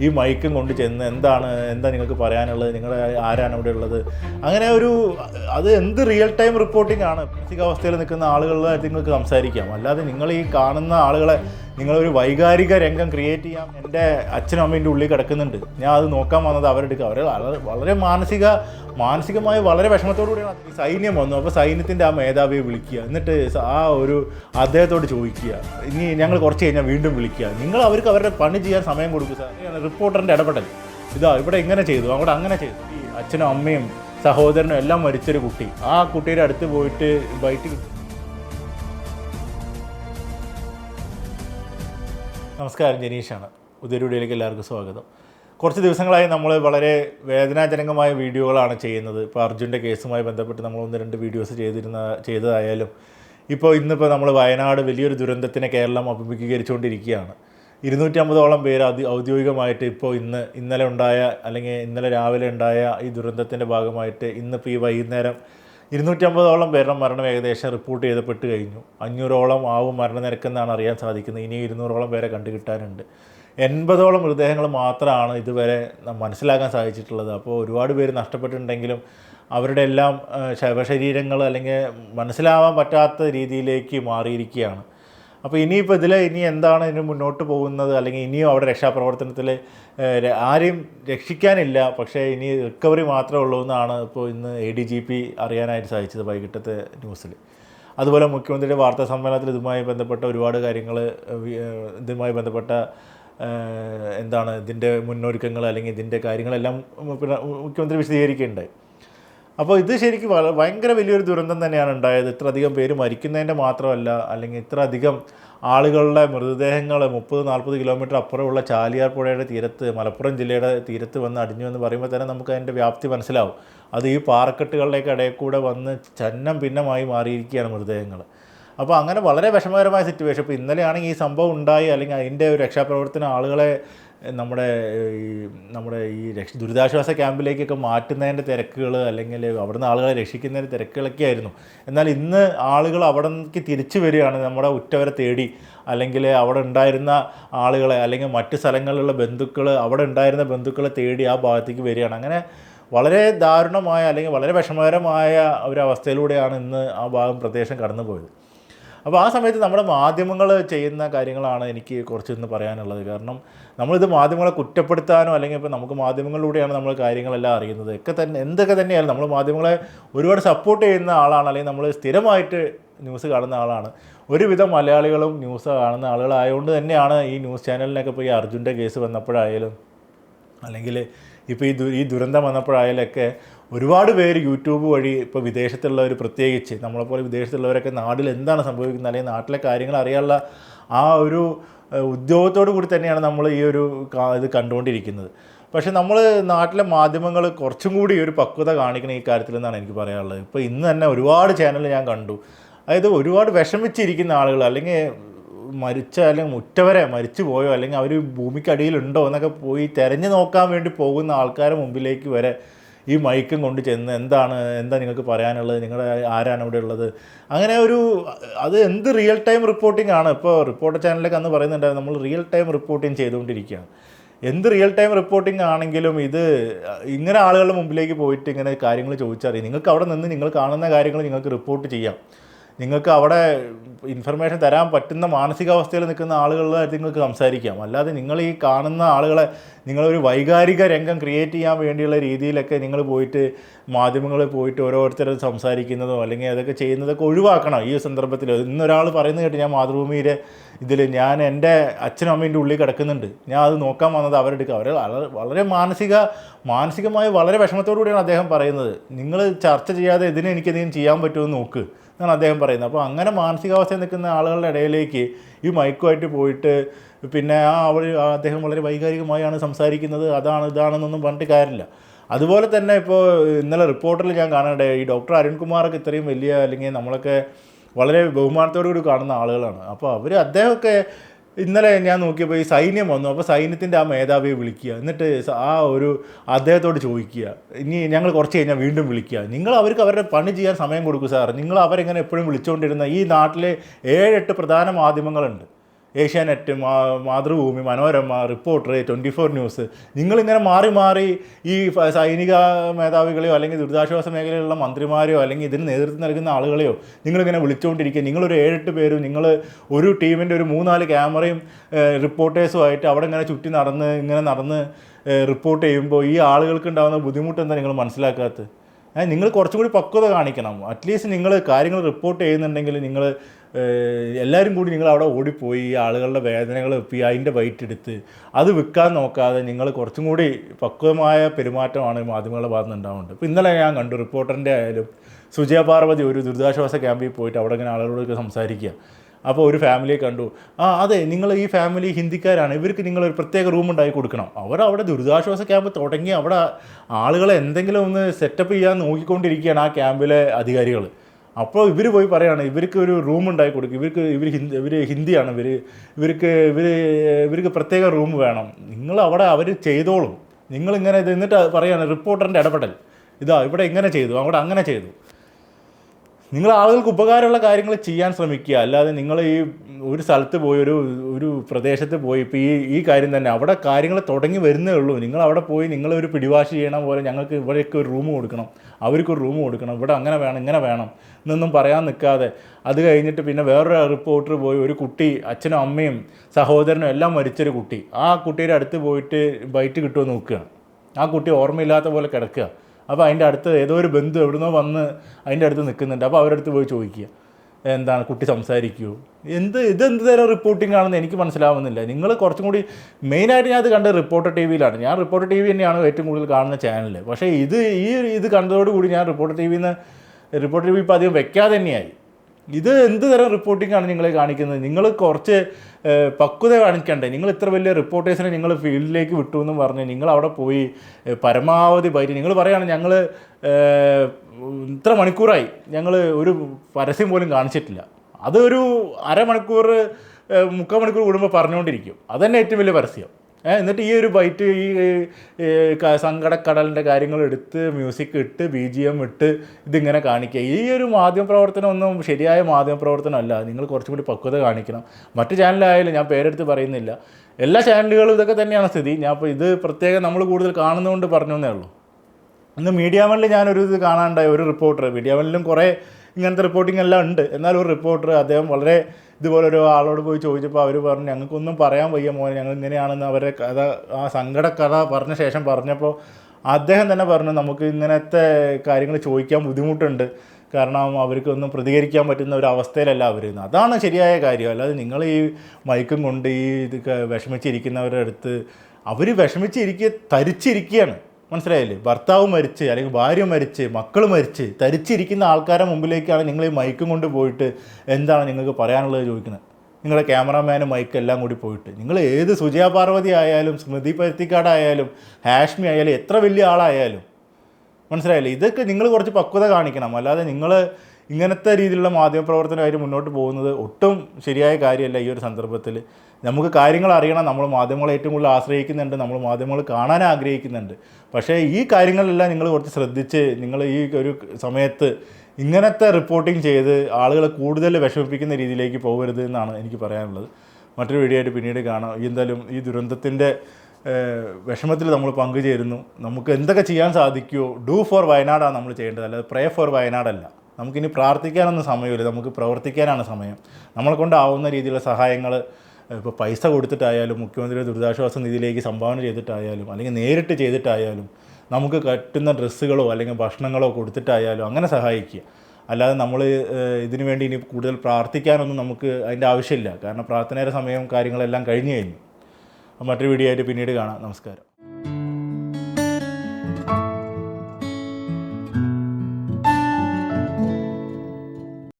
ഈ മൈക്കും കൊണ്ട് ചെന്ന് എന്താണ് എന്താ നിങ്ങൾക്ക് പറയാനുള്ളത്? നിങ്ങളുടെ ആരാണ് ഇവിടെ ഉള്ളത്? അങ്ങനെ ഒരു അത് എന്ത് റിയൽ ടൈം റിപ്പോർട്ടിംഗ് ആണ്. മാനസികാവസ്ഥയിൽ നിൽക്കുന്ന ആളുകളുമായിട്ട് നിങ്ങൾക്ക് സംസാരിക്കാം. അല്ലാതെ നിങ്ങൾ ഈ കാണുന്ന ആളുകളെ നിങ്ങളൊരു വൈകാരിക രംഗം ക്രിയേറ്റ് ചെയ്യാം എന്റെ അച്ഛനും അമ്മേന്റെ ഉള്ളിൽ കിടക്കുന്നുണ്ട്. ഞാൻ അത് നോക്കാൻ വന്നത് അവരെടുക്കുക അവർ വളരെ വളരെ മാനസിക മാനസികമായി വളരെ വിഷമത്തോടുകൂടിയാണ് ഈ സൈന്യം വന്നു അപ്പോൾ സൈന്യത്തിന്റെ ആ മേധാവിയെ വിളിക്കുക. എന്നിട്ട് ആ ഒരു അദ്ദേഹത്തോട് ചോദിക്കുക. ഇനി ഞങ്ങൾ കുറച്ച് കഴിഞ്ഞാൽ വീണ്ടും വിളിക്കുക. നിങ്ങൾ അവർക്ക് അവരുടെ പണി ചെയ്യാൻ സമയം കൊടുക്കുക സാർ. റിപ്പോർട്ടറിന്റെ ഇടപെടൽ. ഇതാ ഇവിടെ ഇങ്ങനെ ചെയ്തു. അവിടെ അങ്ങനെ ചെയ്തു. അച്ഛനും അമ്മയും സഹോദരനും എല്ലാം മരിച്ചൊരു കുട്ടി. ആ കുട്ടിയുടെ അടുത്ത് പോയിട്ട് ബൈറ്റ് നമസ്കാരം ജനീഷാണ്. വീഡിയോയിലേക്ക് എല്ലാവർക്കും സ്വാഗതം. കുറച്ച് ദിവസങ്ങളായി നമ്മൾ വളരെ വേദനാജനകമായ വീഡിയോകളാണ് ചെയ്യുന്നത്. ഇപ്പോൾ അർജുന്റെ കേസുമായി ബന്ധപ്പെട്ട് നമ്മൾ ഒന്ന് രണ്ട് വീഡിയോസ് ചെയ്തിരുന്ന ചെയ്തതായാലും ഇപ്പോൾ ഇന്നിപ്പോൾ നമ്മൾ വയനാട് വലിയൊരു ദുരന്തത്തിനെ കേരളം അഭിമുഖീകരിച്ചുകൊണ്ടിരിക്കുകയാണ്. ഇരുന്നൂറ്റമ്പതോളം പേര് അതി ഔദ്യോഗികമായിട്ട് ഇപ്പോൾ ഇന്ന് ഇന്നലെ ഉണ്ടായ അല്ലെങ്കിൽ ഇന്നലെ രാവിലെ ഉണ്ടായ ഈ ദുരന്തത്തിന്റെ ഭാഗമായിട്ട് ഇന്നിപ്പോൾ ഈ വൈകുന്നേരം ഇരുന്നൂറ്റമ്പതോളം പേരുടെ മരണം ഏകദേശം റിപ്പോർട്ട് ചെയ്തപ്പെട്ട് കഴിഞ്ഞു. അഞ്ഞൂറോളം ആവും മരണനിരക്കെന്നാണ് അറിയാൻ സാധിക്കുന്നത്. ഇനി ഇരുന്നൂറോളം പേരെ കണ്ടുകിട്ടാനുണ്ട്. എൺപതോളം മൃതദേഹങ്ങൾ മാത്രമാണ് ഇതുവരെ മനസ്സിലാക്കാൻ സാധിച്ചിട്ടുള്ളത്. അപ്പോൾ ഒരുപാട് പേര് നഷ്ടപ്പെട്ടിട്ടുണ്ടെങ്കിലും അവരുടെ എല്ലാം ശവശരീരങ്ങൾ അല്ലെങ്കിൽ മനസ്സിലാവാൻ പറ്റാത്ത രീതിയിലേക്ക് മാറിയിരിക്കുകയാണ്. അപ്പോൾ ഇനിയിപ്പോൾ ഇതിൽ ഇനി എന്താണ് ഇനി മുന്നോട്ട് പോകുന്നത്? അല്ലെങ്കിൽ ഇനിയും അവിടെ രക്ഷാപ്രവർത്തനത്തിൽ ആരെയും രക്ഷിക്കാനില്ല. പക്ഷേ ഇനി റിക്കവറി മാത്രമേ ഉള്ളൂ എന്നാണ് ഇപ്പോൾ ഇന്ന് എ ഡി ജി പി അറിയാനായിട്ട് സാധിച്ചത് വൈകിട്ടത്തെ ന്യൂസിൽ അതുപോലെ മുഖ്യമന്ത്രിയുടെ വാർത്താ സമ്മേളനത്തിൽ ഇതുമായി ബന്ധപ്പെട്ട ഒരുപാട് കാര്യങ്ങൾ ഇതുമായി ബന്ധപ്പെട്ട എന്താണ് ഇതിന്റെ മുന്നൊരുക്കങ്ങൾ അല്ലെങ്കിൽ ഇതിന്റെ കാര്യങ്ങളെല്ലാം മുഖ്യമന്ത്രി വിശദീകരിക്കുകയുണ്ടായി അപ്പോൾ ഇത് ശരിക്കും ഭയങ്കര വലിയൊരു ദുരന്തം തന്നെയാണ് ഉണ്ടായത്. ഇത്ര അധികം പേര് മരിക്കുന്നതിന്റെ മാത്രമല്ല അല്ലെങ്കിൽ ഇത്ര അധികം ആളുകളുടെ മൃതദേഹങ്ങൾ മുപ്പത് നാൽപ്പത് കിലോമീറ്റർ അപ്പുറമുള്ള ചാലിയാർ പുഴയുടെ തീരത്ത് മലപ്പുറം ജില്ലയുടെ തീരത്ത് വന്ന് അടിഞ്ഞു എന്ന് പറയുമ്പോൾ തന്നെ നമുക്ക് അതിന്റെ വ്യാപ്തി മനസ്സിലാവും. അത് ഈ പാറക്കെട്ടുകളിലേക്ക് ഇടയിൽ കൂടെ വന്ന് ചന്നം ഭിന്നമായി മാറിയിരിക്കുകയാണ് മൃതദേഹങ്ങൾ. അപ്പോൾ അങ്ങനെ വളരെ വിഷമകരമായ സിറ്റുവേഷൻ ഇപ്പോൾ ഇന്നലെയാണെങ്കിൽ ഈ സംഭവം ഉണ്ടായി അല്ലെങ്കിൽ അതിന്റെ ഒരു രക്ഷാപ്രവർത്തന ആളുകളെ നമ്മുടെ ഈ നമ്മുടെ ഈ രക്ഷ ദുരിതാശ്വാസ ക്യാമ്പിലേക്കൊക്കെ മാറ്റുന്നതിന്റെ തിരക്കുകൾ അല്ലെങ്കിൽ അവിടുന്ന് ആളുകളെ രക്ഷിക്കുന്നതിന്റെ തിരക്കുകളൊക്കെ ആയിരുന്നു എന്നാൽ ഇന്ന് ആളുകൾ അവിടേക്ക് തിരിച്ചു വരികയാണ്. നമ്മുടെ ഉറ്റവരെ തേടി അല്ലെങ്കിൽ അവിടെ ഉണ്ടായിരുന്ന ആളുകളെ അല്ലെങ്കിൽ മറ്റ് സ്ഥലങ്ങളിലുള്ള ബന്ധുക്കൾ അവിടെ ഉണ്ടായിരുന്ന ബന്ധുക്കളെ തേടി ആ ഭാഗത്തേക്ക് വരികയാണ്. അങ്ങനെ വളരെ ദാരുണമായ അല്ലെങ്കിൽ വളരെ വിഷമകരമായ ഒരു അവസ്ഥയിലൂടെയാണ് ഇന്ന് ആ ഭാഗം പ്രദേശം കടന്നു പോയത് അപ്പോൾ ആ സമയത്ത് നമ്മുടെ മാധ്യമങ്ങൾ ചെയ്യുന്ന കാര്യങ്ങളാണ് എനിക്ക് കുറച്ച് ഇന്ന് പറയാനുള്ളത്. കാരണം നമ്മളിത് മാധ്യമങ്ങളെ കുറ്റപ്പെടുത്താനോ അല്ലെങ്കിൽ ഇപ്പോൾ നമുക്ക് മാധ്യമങ്ങളിലൂടെയാണ് നമ്മൾ കാര്യങ്ങളെല്ലാം അറിയുന്നത്. ഒക്കെ തന്നെ എന്തൊക്കെ തന്നെയായാലും നമ്മൾ മാധ്യമങ്ങളെ ഒരുപാട് സപ്പോർട്ട് ചെയ്യുന്ന ആളാണ് അല്ലെങ്കിൽ നമ്മൾ സ്ഥിരമായിട്ട് ന്യൂസ് കാണുന്ന ആളാണ്. ഒരുവിധം മലയാളികളും ന്യൂസ് കാണുന്ന ആളുകളായതുകൊണ്ട് തന്നെയാണ് ഈ ന്യൂസ് ചാനലിനൊക്കെ ഇപ്പോൾ ഈ അർജുന്റെ കേസ് വന്നപ്പോഴായാലും അല്ലെങ്കിൽ ഇപ്പോൾ ഈ ദുരന്തം വന്നപ്പോഴായാലൊക്കെ ഒരുപാട് പേര് യൂട്യൂബ് വഴി ഇപ്പോൾ വിദേശത്തുള്ളവർ പ്രത്യേകിച്ച് നമ്മളെപ്പോലെ വിദേശത്തുള്ളവരൊക്കെ നാട്ടിൽ എന്താണ് സംഭവിക്കുന്നത് അല്ലെങ്കിൽ നാട്ടിലെ കാര്യങ്ങൾ അറിയാനുള്ള ആ ഒരു ഉദ്യോഗത്തോടു കൂടി തന്നെയാണ് നമ്മൾ ഈ ഒരു ഇത് കണ്ടുകൊണ്ടിരിക്കുന്നത്. പക്ഷേ നമ്മൾ നാട്ടിലെ മാധ്യമങ്ങൾ കുറച്ചും കൂടി ഒരു പക്വത കാണിക്കണം ഈ കാര്യത്തിൽ എന്നാണ് എനിക്ക് പറയാനുള്ളത്. ഇപ്പോൾ ഇന്ന് തന്നെ ഒരുപാട് ചാനൽ ഞാൻ കണ്ടു. അതായത് ഒരുപാട് വിഷമിച്ചിരിക്കുന്ന ആളുകൾ അല്ലെങ്കിൽ മരിച്ച അല്ലെങ്കിൽ ഉറ്റവരെ മരിച്ചു പോയോ അല്ലെങ്കിൽ അവർ ഭൂമിക്കടിയിലുണ്ടോ എന്നൊക്കെ പോയി തിരഞ്ഞു നോക്കാൻ വേണ്ടി പോകുന്ന ആൾക്കാരുടെ മുമ്പിലേക്ക് വരെ ഈ മൈക്കും കൊണ്ട് ചെന്ന് എന്താണ് എന്താ നിങ്ങൾക്ക് പറയാനുള്ളത്? നിങ്ങളുടെ ആരാണ് ഇവിടെ ഉള്ളത്? അങ്ങനെ ഒരു അത് എന്ത് റിയൽ ടൈം റിപ്പോർട്ടിംഗ് ആണ്. ഇപ്പോൾ റിപ്പോർട്ടർ ചാനലിലൊക്കെ അന്ന് പറയുന്നുണ്ടായിരുന്നു നമ്മൾ റിയൽ ടൈം റിപ്പോർട്ടിംഗ് ചെയ്തുകൊണ്ടിരിക്കുകയാണ്. എന്ത് റിയൽ ടൈം റിപ്പോർട്ടിംഗ് ആണെങ്കിലും ഇത് ഇങ്ങനെ ആളുകളുടെ മുമ്പിലേക്ക് പോയിട്ട് ഇങ്ങനെ കാര്യങ്ങൾ ചോദിച്ചറിയും. നിങ്ങൾക്ക് അവിടെ നിന്ന് നിങ്ങൾ കാണുന്ന കാര്യങ്ങൾ നിങ്ങൾക്ക് റിപ്പോർട്ട് ചെയ്യാം. നിങ്ങൾക്ക് അവിടെ ഇൻഫർമേഷൻ തരാൻ പറ്റുന്ന മാനസികാവസ്ഥയിൽ നിൽക്കുന്ന ആളുകളുമായിട്ട് നിങ്ങൾക്ക് സംസാരിക്കാം. അല്ലാതെ നിങ്ങൾ ഈ കാണുന്ന ആളുകളെ നിങ്ങളൊരു വൈകാരിക രംഗം ക്രിയേറ്റ് ചെയ്യാൻ വേണ്ടിയുള്ള രീതിയിലൊക്കെ നിങ്ങൾ പോയിട്ട് മാധ്യമങ്ങളിൽ പോയിട്ട് ഓരോരുത്തരും സംസാരിക്കുന്നതോ അല്ലെങ്കിൽ അതൊക്കെ ചെയ്യുന്നതൊക്കെ ഒഴിവാക്കണം. ഈ സന്ദർഭത്തിൽ ഇന്നൊരാൾ പറയുന്നത് കേട്ട് ഞാൻ മാതൃഭൂമിയിലെ ഇതിൽ ഞാൻ എന്റെ അച്ഛനും അമ്മേന്റെ ഉള്ളിൽ കിടക്കുന്നുണ്ട്. ഞാൻ അത് നോക്കാൻ വന്നത് അവരെടുക്കുക അവർ വളരെ മാനസിക മാനസികമായി വളരെ വിഷമത്തോടു കൂടിയാണ് അദ്ദേഹം പറയുന്നത്. നിങ്ങൾ ചർച്ച ചെയ്യാതെ ഇതിന് എനിക്കെന്തെങ്കിലും ചെയ്യാൻ പറ്റുമെന്ന് നോക്ക്. എന്നാണ് അദ്ദേഹം പറയുന്നത്. അപ്പോൾ അങ്ങനെ മാനസികാവസ്ഥയിൽ നിൽക്കുന്ന ആളുകളുടെ ഇടയിലേക്ക് ഈ മയക്കുമായിട്ട് പോയിട്ട് പിന്നെ ആ അവർ അദ്ദേഹം വളരെ വൈകാരികമായാണ് സംസാരിക്കുന്നത്. അതാണ് ഇതാണെന്നൊന്നും പറഞ്ഞിട്ട് കാര്യമില്ല. അതുപോലെ തന്നെ ഇപ്പോൾ ഇന്നലെ റിപ്പോർട്ടിൽ ഞാൻ കാണാനിടെ ഈ ഡോക്ടർ അരുൺകുമാറൊക്കെ ഇത്രയും വലിയ അല്ലെങ്കിൽ നമ്മളൊക്കെ വളരെ ബഹുമാനത്തോടു കൂടി കാണുന്ന ആളുകളാണ്. അപ്പോൾ അവർ അദ്ദേഹമൊക്കെ ഇന്നലെ ഞാൻ നോക്കിയപ്പോൾ ഈ സൈന്യം വന്നു. അപ്പോൾ സൈന്യത്തിന്റെ ആ മേധാവിയെ വിളിക്കുക. എന്നിട്ട് ആ ഒരു അദ്ദേഹത്തോട് ചോദിക്കുക. ഇനി ഞങ്ങൾ കുറച്ച് കഴിഞ്ഞാൽ വീണ്ടും വിളിക്കുക. നിങ്ങൾ അവർക്ക് അവരുടെ പണി ചെയ്യാൻ സമയം കൊടുക്കും സാർ. നിങ്ങൾ അവരെങ്ങനെ എപ്പോഴും വിളിച്ചുകൊണ്ടിരുന്ന ഈ നാട്ടിലെ ഏഴെട്ട് പ്രധാന മാധ്യമങ്ങളുണ്ട്. Asianet Mathrubhumi Manorama reporter twenty four news. നിങ്ങളിങ്ങനെ മാറി മാറി ഈ സൈനിക മേധാവികളെയോ അല്ലെങ്കിൽ ദുരിതാശ്വാസ മേഖലയിലുള്ള മന്ത്രിമാരെയോ അല്ലെങ്കിൽ ഇതിന് നേതൃത്വം നൽകുന്ന ആളുകളെയോ നിങ്ങളിങ്ങനെ വിളിച്ചുകൊണ്ടിരിക്കുക നിങ്ങളൊരു ഏഴെട്ട് പേരും നിങ്ങൾ ഒരു ടീമിന്റെ ഒരു മൂന്നാൽ ക്യാമറയും റിപ്പോർട്ടേഴ്സും ആയിട്ട് അവിടെ ഇങ്ങനെ ചുറ്റി നടന്ന് ഇങ്ങനെ നടന്ന് റിപ്പോർട്ട് ചെയ്യുമ്പോൾ ഈ ആളുകൾക്ക് ഉണ്ടാകുന്ന ബുദ്ധിമുട്ട് എന്താ നിങ്ങൾ മനസ്സിലാക്കാത്തത്? നിങ്ങൾ കുറച്ചും കൂടി പക്വത കാണിക്കണം. അറ്റ്ലീസ്റ്റ് നിങ്ങൾ കാര്യങ്ങൾ റിപ്പോർട്ട് ചെയ്യുന്നുണ്ടെങ്കിൽ നിങ്ങൾ എല്ലാവരും കൂടി നിങ്ങൾ അവിടെ ഓടിപ്പോയി ആളുകളുടെ വേദനകൾ അതിന്റെ എടുത്ത് അത് വിൽക്കാൻ നോക്കാതെ നിങ്ങൾ കുറച്ചും കൂടി പക്വമായ പെരുമാറ്റമാണ് മാധ്യമങ്ങളുടെ ഭാഗത്ത് നിന്ന് ഉണ്ടാവുന്നത്. ഇന്നലെ ഞാൻ കണ്ടു റിപ്പോർട്ടറിന്റെ ആയാലും സുജയ പാർവതി ഒരു ദുരിതാശ്വാസ ക്യാമ്പിൽ പോയിട്ട് അവിടെ ഇങ്ങനെ ആളുകളോടൊക്കെ സംസാരിക്കുക. അപ്പോൾ ഒരു ഫാമിലിയെ കണ്ടു. ആ അതെ നിങ്ങൾ ഈ ഫാമിലി ഹിന്ദിക്കാരാണ്. ഇവർക്ക് നിങ്ങൾ ഒരു പ്രത്യേക റൂം ഉണ്ടാക്കി കൊടുക്കണം. അവർ അവിടെ ദുരിതാശ്വാസ ക്യാമ്പ് തുടങ്ങി അവിടെ ആളുകളെ എന്തെങ്കിലും ഒന്ന് സെറ്റപ്പ് ചെയ്യാൻ നോക്കിക്കൊണ്ടിരിക്കുകയാണ് ആ ക്യാമ്പിലെ അധികാരികൾ. അപ്പോൾ ഇവർ പോയി പറയാണ് ഇവർക്ക് ഒരു റൂം ഉണ്ടാക്കി കൊടുക്കും. ഇവർക്ക് ഇവർ ഹിന്ദി ഇവർ ഹിന്ദിയാണ്. ഇവർ ഇവർക്ക് ഇവർ ഇവർക്ക് പ്രത്യേക റൂം വേണം. നിങ്ങൾ അവിടെ അവർ ചെയ്തോളും. നിങ്ങളിങ്ങനെ ഇത് എന്നിട്ട് പറയാണ് റിപ്പോർട്ടറിന്റെ ഇടപെടൽ. ഇതാ ഇവിടെ ഇങ്ങനെ ചെയ്തു അവിടെ അങ്ങനെ ചെയ്തു. നിങ്ങൾ ആളുകൾക്ക് ഉപകാരമുള്ള കാര്യങ്ങൾ ചെയ്യാൻ ശ്രമിക്കുക. അല്ലാതെ നിങ്ങൾ ഈ ഒരു സ്ഥലത്ത് പോയി ഒരു ഒരു പ്രദേശത്ത് പോയി ഇപ്പോൾ ഈ ഈ കാര്യം തന്നെ അവിടെ കാര്യങ്ങൾ തുടങ്ങി വരുന്നേ ഉള്ളൂ. നിങ്ങൾ അവിടെ പോയി നിങ്ങൾ ഒരു പിടിവാശി ചെയ്യണ പോലെ ഞങ്ങൾക്ക് ഇവിടെയൊക്കെ ഒരു റൂം കൊടുക്കണം. അവർക്ക് ഒരു റൂം കൊടുക്കണം. ഇവിടെ അങ്ങനെ വേണം ഇങ്ങനെ വേണം എന്നൊന്നും പറയാൻ നിൽക്കാതെ. അത് കഴിഞ്ഞിട്ട് പിന്നെ വേറൊരു റിപ്പോർട്ടർ പോയി ഒരു കുട്ടി അച്ഛനും അമ്മയും സഹോദരനും എല്ലാം മരിച്ചൊരു കുട്ടി. ആ കുട്ടിയുടെ അടുത്ത് പോയിട്ട് ബൈറ്റ് കിട്ടുമോ നോക്കുകയാണ്. ആ കുട്ടി ഓർമ്മയില്ലാത്ത പോലെ കിടക്കുക അപ്പോൾ അതിന്റെ അടുത്ത് ഏതോ ഒരു ബന്ധു എവിടുന്നോ വന്ന് അതിന്റെ അടുത്ത് നിൽക്കുന്നുണ്ട്. അപ്പോൾ അവരടുത്ത് പോയി ചോദിക്കുക എന്താണ് കുട്ടി സംസാരിക്കുമോ എന്ത് ഇതെന്ത് തരം റിപ്പോർട്ടിംഗ് ആണെന്ന് എനിക്ക് മനസ്സിലാവുന്നില്ല. നിങ്ങൾ കുറച്ചും കൂടി മെയിനായിട്ട് ഞാൻ കണ്ടത് റിപ്പോർട്ടർ ടി വിയിലാണ് ഞാൻ റിപ്പോർട്ടർ ടി വി തന്നെയാണ് ഏറ്റവും കൂടുതൽ കാണുന്ന ചാനൽ പക്ഷേ ഇത് ഈ ഇത് കണ്ടതോടുകൂടി ഞാൻ റിപ്പോർട്ടർ ടി വിന്ന് റിപ്പോർട്ടർ ടി വി ഇപ്പോൾ അധികം വെക്കാതെ തന്നെയായി. ഇത് എന്ത് തരം റിപ്പോർട്ടിംഗ് ആണ് നിങ്ങളെ കാണിക്കുന്നത്? നിങ്ങൾ കുറച്ച് പക്വത കാണിക്കണ്ടേ? നിങ്ങൾ ഇത്ര വലിയ റിപ്പോർട്ടേഴ്സിനെ നിങ്ങൾ ഫീൽഡിലേക്ക് വിട്ടു എന്ന് പറഞ്ഞ് നിങ്ങൾ അവിടെ പോയി പരമാവധി ബൈറ്റ് നിങ്ങൾ പറയുകയാണ് ഞങ്ങൾ ഇത്ര മണിക്കൂറായി ഞങ്ങൾ ഒരു പരസ്യം പോലും കാണിച്ചിട്ടില്ല. അതൊരു അരമണിക്കൂർ മുക്കാൽ മണിക്കൂർ കൂടുമ്പോൾ പറഞ്ഞുകൊണ്ടിരിക്കും. അതന്നെ ഏറ്റവും വലിയ പരസ്യം. എന്നിട്ട് ഈ ഒരു ബൈറ്റ് ഈ സങ്കടക്കടലിന്റെ കാര്യങ്ങൾ എടുത്ത് മ്യൂസിക് ഇട്ട് ബി ജി എം ഇട്ട് ഇതിങ്ങനെ കാണിക്കുക. ഈ ഒരു മാധ്യമപ്രവർത്തനം ഒന്നും ശരിയായ മാധ്യമപ്രവർത്തനം അല്ല നിങ്ങൾ കുറച്ചും കൂടി പക്വത കാണിക്കണം. മറ്റു ചാനലായാലും ഞാൻ പേരെടുത്ത് പറയുന്നില്ല. എല്ലാ ചാനലുകളും ഇതൊക്കെ തന്നെയാണ് സ്ഥിതി. ഞാൻ ഇപ്പോൾ ഇത് പ്രത്യേകം നമ്മൾ കൂടുതൽ കാണുന്നതുകൊണ്ട് പറഞ്ഞു ഉള്ളൂ. ഇന്ന് മീഡിയ വണ്ണിൽ ഞാനൊരു ഇത് കാണാണ്ടായി ഒരു റിപ്പോർട്ടർ മീഡിയ വണ്ണിലും കുറേ ഇങ്ങനത്തെ റിപ്പോർട്ടിംഗ് എല്ലാം ഉണ്ട്. എന്നാൽ ഒരു റിപ്പോർട്ടർ അദ്ദേഹം വളരെ ഇതുപോലെ ഒരു ആളോട് പോയി ചോദിച്ചപ്പോൾ അവർ പറഞ്ഞു ഞങ്ങൾക്കൊന്നും പറയാൻ വയ്യ മോനെ ഞങ്ങൾ ഇങ്ങനെയാണെന്ന് അവരെ കഥ ആ സങ്കട കഥ പറഞ്ഞ ശേഷം പറഞ്ഞപ്പോൾ അദ്ദേഹം തന്നെ പറഞ്ഞു നമുക്ക് ഇങ്ങനത്തെ കാര്യങ്ങൾ ചോദിക്കാൻ ബുദ്ധിമുട്ടുണ്ട്. കാരണം അവർക്കൊന്നും പ്രതികരിക്കാൻ പറ്റുന്ന ഒരു അവസ്ഥയിലല്ല അവർ അതാണ് ശരിയായ കാര്യം. അല്ലാതെ നിങ്ങൾ ഈ മയക്കും കൊണ്ട് ഈ ഇത് വിഷമിച്ചിരിക്കുന്നവരുടെ അടുത്ത് അവർ വിഷമിച്ചിരിക്കുക തരിച്ചിരിക്കുകയാണ് മനസ്സിലായില്ലേ? ഭർത്താവ് മരിച്ച് അല്ലെങ്കിൽ ഭാര്യ മരിച്ച് മക്കൾ മരിച്ച് തരിച്ചിരിക്കുന്ന ആൾക്കാരുടെ മുമ്പിലേക്കാണ് നിങ്ങൾ ഈ മൈക്കും കൊണ്ട് പോയിട്ട് എന്താണ് നിങ്ങൾക്ക് പറയാനുള്ളത് ചോദിക്കുന്നത്? നിങ്ങളുടെ ക്യാമറാമാനും മൈക്ക് എല്ലാം കൂടി പോയിട്ട്. നിങ്ങൾ ഏത് സുജയാ പാർവതി ആയാലും സ്മൃതി പരുത്തിക്കാടായാലും ഹാഷ്മി ആയാലും എത്ര വലിയ ആളായാലും മനസ്സിലായില്ലേ? ഇതൊക്കെ നിങ്ങൾ കുറച്ച് പക്വത കാണിക്കണം. അല്ലാതെ നിങ്ങൾ ഇങ്ങനത്തെ രീതിയിലുള്ള മാധ്യമപ്രവർത്തനമായിട്ട് മുന്നോട്ട് പോകുന്നത് ഒട്ടും ശരിയായ കാര്യമല്ല ഈ ഒരു സന്ദർഭത്തിൽ. നമുക്ക് കാര്യങ്ങൾ അറിയണം നമ്മൾ മാധ്യമങ്ങളെ ഏറ്റവും കൂടുതൽ ആശ്രയിക്കുന്നുണ്ട് നമ്മൾ മാധ്യമങ്ങൾ കാണാൻ ആഗ്രഹിക്കുന്നുണ്ട്. പക്ഷേ ഈ കാര്യങ്ങളെല്ലാം നിങ്ങൾ കുറച്ച് ശ്രദ്ധിച്ച് നിങ്ങൾ ഈ ഒരു സമയത്ത് ഇങ്ങനത്തെ റിപ്പോർട്ടിംഗ് ചെയ്ത് ആളുകളെ കൂടുതൽ വിഷമിപ്പിക്കുന്ന രീതിയിലേക്ക് പോകരുത് എന്നാണ് എനിക്ക് പറയാനുള്ളത്. മറ്റൊരു വീഡിയോ ആയിട്ട് പിന്നീട് കാണാം. എന്തായാലും ഈ ദുരന്തത്തിന്റെ വിഷമത്തിൽ നമ്മൾ പങ്കുചേരുന്നു. നമുക്ക് എന്തൊക്കെ ചെയ്യാൻ സാധിക്കുമോ ഡു ഫോർ വയനാടാണ് നമ്മൾ ചെയ്യേണ്ടത്. അല്ലാതെ പ്രേ ഫോർ വയനാടല്ല. നമുക്കിനി പ്രാർത്ഥിക്കാനൊന്നും സമയമില്ല. നമുക്ക് പ്രവർത്തിക്കാനാണ് സമയം. നമ്മളെ കൊണ്ടാവുന്ന രീതിയിലുള്ള സഹായങ്ങൾ ഇപ്പോൾ പൈസ കൊടുത്തിട്ടായാലും മുഖ്യമന്ത്രിയുടെ ദുരിതാശ്വാസ നിധിയിലേക്ക് സംഭാവന ചെയ്തിട്ടായാലും അല്ലെങ്കിൽ നേരിട്ട് ചെയ്തിട്ടായാലും നമുക്ക് കട്ടുന്ന ഡ്രസ്സുകളോ അല്ലെങ്കിൽ ഭക്ഷണങ്ങളോ കൊടുത്തിട്ടായാലും അങ്ങനെ സഹായിക്കുക. അല്ലാതെ നമ്മൾ ഇതിനു വേണ്ടി ഇനി കൂടുതൽ പ്രാർത്ഥിക്കാനൊന്നും നമുക്ക് അതിന്റെ ആവശ്യമില്ല. കാരണം പ്രാർത്ഥനയുടെ സമയം കാര്യങ്ങളെല്ലാം കഴിഞ്ഞു കഴിഞ്ഞു. മറ്റൊരു വീഡിയോ ആയിട്ട് പിന്നീട് കാണാം. നമസ്കാരം.